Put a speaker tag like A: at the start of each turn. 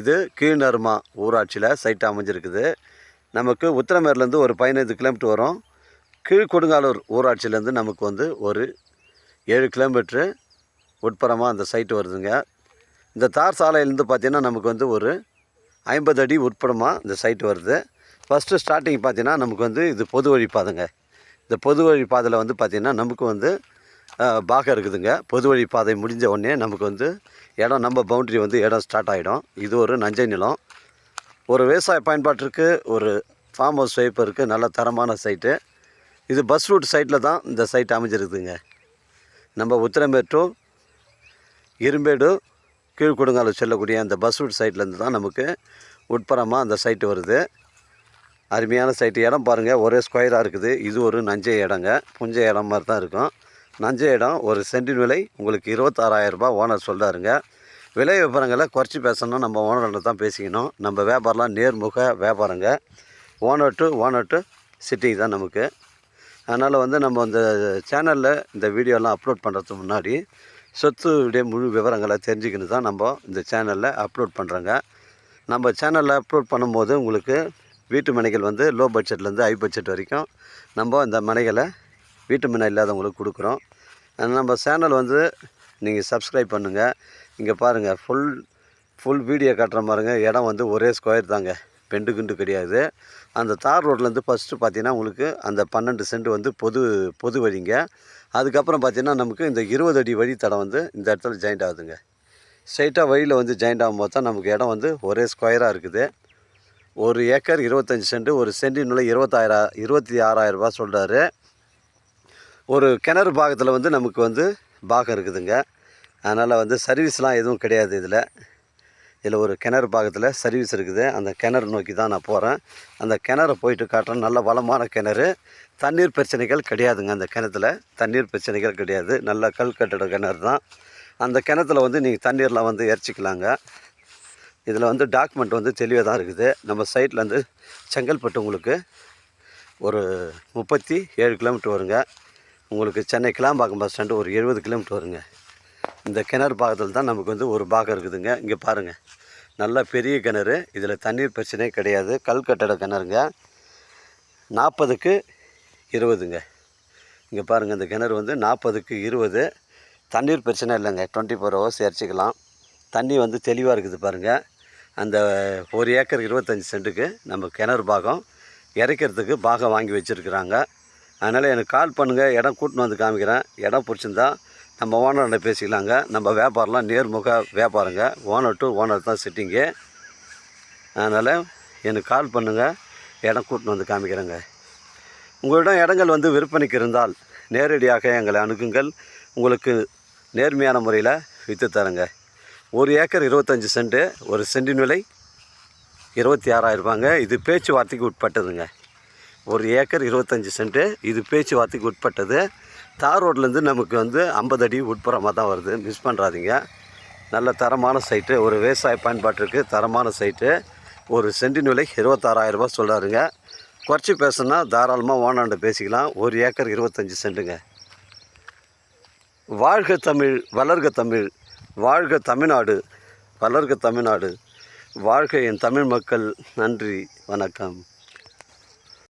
A: இது கீழ்நருமா ஊராட்சியில் சைட் அமைஞ்சிருக்குது. நமக்கு உத்திரமேர்லேருந்து ஒரு பதினைந்து கிலோமீட்டர் வரும். கீழ்கொடுங்காலூர் ஊராட்சியிலேருந்து நமக்கு வந்து ஒரு ஏழு கிலோமீட்ரு உட்புறமாக அந்த சைட்டு வருதுங்க. இந்த தார் சாலையிலேருந்து பார்த்தீங்கன்னா நமக்கு வந்து ஒரு ஐம்பது அடி உட்புறமாக இந்த சைட்டு வருது. ஃபஸ்ட்டு ஸ்டார்டிங் பார்த்தீங்கன்னா நமக்கு வந்து இது பொது வழி பாதைங்க. இந்த பொது வழி பாதையில் வந்து பார்த்திங்கன்னா நமக்கு வந்து பாகம் இருக்குதுங்க. பொது வழி பாதை முடிஞ்ச உடனே நமக்கு வந்து இடம் நம்ம பவுண்ட்ரி வந்து இடம் ஸ்டார்ட் ஆகிடும் இது ஒரு நஞ்சை நிலம். ஒரு விவசாய பயன்பாட்டிற்கு ஒரு ஃபார்ம் ஹவுஸ் வைப்பருக்கு நல்ல தரமான சைட்டு இது பஸ் ரூட் சைட்டில் தான் இந்த சைட் அமைஞ்சிருக்குதுங்க. நம்ம உத்திரமேர் டு இரும்பேடு கீழ்கொடுங்காலூர் செல்லக்கூடிய அந்த பஸ் ரூட் சைட்லேருந்து தான் நமக்கு உட்புறமாக அந்த சைட்டு வருது. அருமையான சைட்டு இடம் பாருங்கள் ஒரே ஸ்கொயராக இருக்குது. இது ஒரு நஞ்சை இடங்க. புஞ்ச இடம் மாதிரி தான் இருக்கும். நஞ்சை இடம் ஒரு சென்டின் விலை உங்களுக்கு இருபத்தாறாயிரம் ரூபாய் ஓனர் சொல்கிறாருங்க விலை விவரங்களை குறைச்சி பேசணும் நம்ம ஓனர்கிட்ட தான் பேசிக்கணும். நம்ம வியாபாரம்லாம் நேர்முக வியாபாரங்க. Owner to owner to sitting தான் நமக்கு. அதனால் வந்து நம்ம அந்த சேனலில் இந்த வீடியோலாம் அப்லோட் பண்ணுறதுக்கு முன்னாடி சொத்துடைய முழு விவரங்களை தெரிஞ்சுக்கின்னு தான் நம்ம இந்த சேனலில் அப்லோட் பண்ணுறோங்க நம்ம சேனலில் அப்லோட் பண்ணும்போது உங்களுக்கு வீட்டு மனைகள் வந்து லோ பட்ஜெட்லேருந்து ஹை பட்ஜெட் வரைக்கும் நம்ம இந்த மனைகளை வீட்டு மனை இல்லாதவங்களுக்கு கொடுக்குறோம். நம்ம சேனல் வந்து நீங்கள் சப்ஸ்கிரைப் பண்ணுங்கள் இங்கே பாருங்கள் ஃபுல் ஃபுல் வீடியோ காட்டுற பாருங்க இடம் வந்து ஒரே ஸ்கொயர் தாங்க. பெண்டு குண்டு கிடையாது. அந்த தார் ரோட்லேருந்து ஃபஸ்ட்டு பார்த்தீங்கன்னா உங்களுக்கு அந்த பன்னெண்டு சென்ட் வந்து பொது பொது வழிங்க. அதுக்கப்புறம் பார்த்தீங்கன்னா நமக்கு இந்த இருபது அடி வழி தடம் வந்து இந்த இடத்துல ஜாயிண்ட் ஆகுதுங்க. ஸ்ட்ரைட்டாக வழியில் வந்து ஜாயிண்ட் ஆகும்போது தான் நமக்கு இடம் வந்து ஒரே ஸ்கொயராக இருக்குது. ஒரு ஏக்கர் இருபத்தஞ்சி சென்ட் ஒரு சென்டினுள்ள இருபத்தாயிரம் இருபத்தி ஆறாயிரம் சொல்கிறாரு ஒரு கிணறு பாகத்தில் வந்து நமக்கு வந்து பாகம் இருக்குதுங்க. அதனால் வந்து சர்வீஸ்லாம் எதுவும் கிடையாது இதில். இதில் ஒரு கிணறு பாகத்தில் சர்வீஸ் இருக்குது. அந்த கிணறு நோக்கி தான் நான் போகிறேன் அந்த கிணறு போயிட்டு காட்டுறேன். நல்ல வளமான கிணறு. தண்ணீர் பிரச்சனைகள் கிடையாதுங்க அந்த கிணத்துல. தண்ணீர் பிரச்சனைகள் கிடையாது. நல்ல கல் கட்டட கிணறு தான். அந்த கிணத்துல வந்து நீங்கள் தண்ணீர்லாம் வந்து இறச்சிக்கலாங்க இதில் வந்து டாக்குமெண்ட் வந்து தெளிவாக தான் இருக்குது. நம்ம சைட்லேருந்து செங்கல்பட்டு உங்களுக்கு ஒரு முப்பத்தி ஏழு கிலோமீட்டர் வருங்க. உங்களுக்கு சென்னை கிளாம்பாக்கம் பஸ் ஸ்டாண்டு ஒரு எழுபது கிலோமீட்டர் வருங்க. இந்த கிணறு பாகத்தில் தான் நமக்கு வந்து ஒரு பாகம் இருக்குதுங்க. இங்கே பாருங்கள் நல்ல பெரிய கிணறு. இதில் தண்ணீர் பிரச்சனையே கிடையாது. கல் கட்டட கிணறுங்க. நாற்பதுக்கு இருபதுங்க. இங்கே பாருங்கள் இந்த கிணறு வந்து நாற்பதுக்கு இருபது. தண்ணீர் பிரச்சனை இல்லைங்க. டுவெண்ட்டி ஃபோர் ஹவர்ஸ் இறச்சிக்கலாம் தண்ணி வந்து தெளிவாக இருக்குது பாருங்கள் அந்த ஒரு ஏக்கர் இருபத்தஞ்சி சென்ட்டுக்கு நம்ம கிணறு பாகம். இறைக்கிறதுக்கு பாகம் வாங்கி வச்சுருக்குறாங்க. அதனால் எனக்கு கால் பண்ணுங்கள் இடம் கூட்டின்னு வந்து காமிக்கிறேன். இடம் பிடிச்சிருந்தா நம்ம ஓனர்கிட்ட பேசிக்கலாங்க. நம்ம வியாபாரம்லாம் நேர்முக வியாபாரங்க. ஓனர் டு ஓனர் தான் சிட்டிங்கு அதனால் எனக்கு கால் பண்ணுங்கள் இடம் கூட்டின்னு வந்து காமிக்கிறேங்க. உங்களிடம் இடங்கள் வந்து விற்பனைக்கு இருந்தால் நேரடியாக எங்களை அணுகுங்கள். உங்களுக்கு நேர்மையான முறையில் விற்று தரேங்க. ஒரு ஏக்கர் இருபத்தஞ்சி சென்ட்டு ஒரு சென்டின் விலை இருபத்தி ஆறாயிரம் ரூபாங்க இது பேச்சுவார்த்தைக்கு உட்பட்டதுங்க. ஒரு ஏக்கர் இருபத்தஞ்சி சென்ட்டு. இது பேச்சுவார்த்தைக்கு உட்பட்டது. தார் ரோட்லேருந்து நமக்கு வந்து ஐம்பது அடி உட்புறமாக தான் வருது. மிஸ் பண்ணுறாதீங்க நல்ல தரமான சைட்டு. ஒரு விவசாய பயன்பாட்டிற்கு தரமான சைட்டு. ஒரு சென்டின் விலை இருபத்தாறாயிரம் சொல்கிறாருங்க குறைச்சி பேசுனா தாராளமாக ஓனாண்ட பேசிக்கலாம். ஒரு ஏக்கர் இருபத்தஞ்சி சென்ட்டுங்க. வாழ்க தமிழ் வளர்க தமிழ். வாழ்க தமிழ்நாடு வளர்க தமிழ்நாடு. வாழ்க என் தமிழ் மக்கள். நன்றி. வணக்கம்.